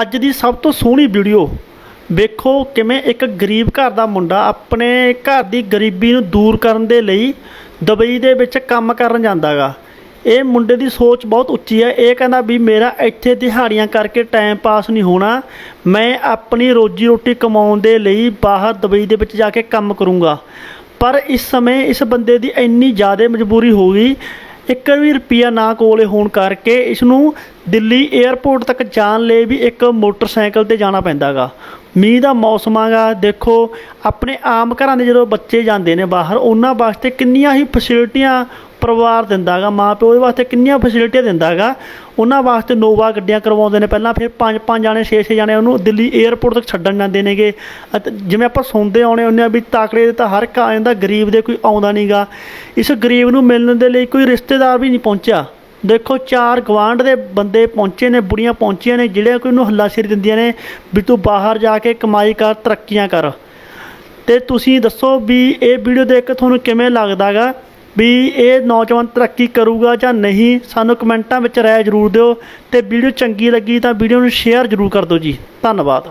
ਅੱਜ ਦੀ ਸਭ ਤੋਂ ਸੋਹਣੀ ਵੀਡੀਓ। ਵੇਖੋ ਕਿਵੇਂ ਇੱਕ ਗਰੀਬ ਘਰ ਦਾ ਮੁੰਡਾ ਆਪਣੇ ਘਰ ਦੀ ਗਰੀਬੀ ਨੂੰ ਦੂਰ ਕਰਨ ਦੇ ਲਈ ਦੁਬਈ ਦੇ ਵਿੱਚ ਕੰਮ ਕਰਨ ਜਾਂਦਾਗਾ। ਇਹ ਮੁੰਡੇ ਦੀ ਸੋਚ ਬਹੁਤ ਉੱਚੀ ਹੈ ਇਹ ਕਹਿੰਦਾ ਵੀ ਮੇਰਾ ਇੱਥੇ ਦਿਹਾੜੀਆਂ ਕਰਕੇ ਟਾਈਮ ਪਾਸ ਨਹੀਂ ਹੋਣਾ। ਮੈਂ ਆਪਣੀ ਰੋਜੀ ਰੋਟੀ ਕਮਾਉਣ ਦੇ ਲਈ ਬਾਹਰ ਦੁਬਈ ਦੇ ਵਿੱਚ ਜਾ ਕੇ ਕੰਮ ਕਰੂੰਗਾ। ਪਰ ਇਸ ਸਮੇਂ ਇਸ ਬੰਦੇ ਦੀ ਇੰਨੀ ਜ਼ਿਆਦਾ ਮਜਬੂਰੀ ਹੋ ਗਈ ਇੱਕ ਵੀ ਰੁਪਿਆ ਨਾ ਕੋਲੇ ਹੋਣ ਕਰਕੇ ਇਸ ਨੂੰ ਦਿੱਲੀ 에ਅਰਪੋਰਟ ਤੱਕ ਜਾਣ ਲਈ ਵੀ ਇੱਕ ਮੋਟਰਸਾਈਕਲ ਤੇ ਜਾਣਾ ਪੈਂਦਾਗਾ। ਮੀਂਹ ਦਾ ਮੌਸਮ ਆਗਾ, ਦੇਖੋ, ਆਪਣੇ ਆਮ ਘਰਾਂ ਦੇ ਜਦੋਂ ਬੱਚੇ ਜਾਂਦੇ ਨੇ ਬਾਹਰ, ਉਹਨਾਂ ਵਾਸਤੇ ਕਿੰਨੀਆਂ ਹੀ ਫੈਸਿਲਿਟੀਆਂ ਪਰਿਵਾਰ ਦਿੰਦਾਗਾ ਮਾਂ ਪਿਓ ਉਹਦੇ ਵਾਸਤੇ ਕਿੰਨੀਆਂ ਫੈਸਿਲਿਟੀਆਂ ਦਿੰਦਾਗਾ। ਉਹਨਾਂ ਵਾਸਤੇ ਨੋਵਾ ਗੱਡੀਆਂ ਕਰਵਾਉਂਦੇ ਨੇ। ਪਹਿਲਾਂ ਫਿਰ ਪੰਜ ਪੰਜ ਜਾਣੇ, ਛੇ ਛੇ ਜਾਣੇ ਉਹਨੂੰ ਦਿੱਲੀ 에ਅਰਪੋਰਟ ਤੱਕ ਛੱਡਣ ਜਾਂਦੇ ਨੇਗੇ। ਅਤੇ ਜਿਵੇਂ ਆਪਾਂ ਸੁਣਦੇ ਆਉਣੇ ਹੁੰਦੇ ਆ ਵੀ ਤਾਕੜੇ ਦੇ ਤਾਂ ਹਰ ਇੱਕ ਆ ਜਾਂਦਾ, ਗਰੀਬ ਦੇ ਕੋਈ ਆਉਂਦਾ ਨਹੀਂਗਾ। ਇਸ ਗਰੀਬ ਨੂੰ ਮਿਲਣ ਦੇ ਲਈ ਕੋਈ ਰਿਸ਼ਤੇਦਾਰ ਵੀ ਨਹੀਂ ਪਹੁੰਚਿਆ। ਦੇਖੋ, ਚਾਰ ਗਵਾਂਢ ਦੇ ਬੰਦੇ ਪਹੁੰਚੇ ਨੇ, ਬੁੜੀਆਂ ਪਹੁੰਚੀਆਂ ਨੇ ਜਿਹੜੇ ਕੋਈ ਨੂੰ ਹੱਲਾਸ਼ੇਰੀ ਦਿੰਦੀਆਂ ਨੇ ਵੀ ਤੂੰ ਬਾਹਰ ਜਾ ਕੇ ਕਮਾਈ ਕਰ, ਤਰੱਕੀਆਂ ਕਰ। ਤੇ ਤੁਸੀਂ ਦੱਸੋ ਵੀ ਇਹ ਵੀਡੀਓ ਦੇਖ ਕੇ ਤੁਹਾਨੂੰ ਕਿਵੇਂ ਲੱਗਦਾਗਾ? ਵੀ ਇਹ ਨੌਜਵਾਨ ਤਰੱਕੀ ਕਰੂਗਾ ਜਾਂ ਨਹੀਂ, ਸਾਨੂੰ ਕਮੈਂਟਾਂ ਵਿੱਚ ਰਾਏ ਜ਼ਰੂਰ ਦਿਓ ਤੇ ਵੀਡੀਓ ਚੰਗੀ ਲੱਗੀ ਤਾਂ ਵੀਡੀਓ ਨੂੰ ਸ਼ੇਅਰ ਜ਼ਰੂਰ ਕਰ ਦਿਓ ਜੀ। ਧੰਨਵਾਦ।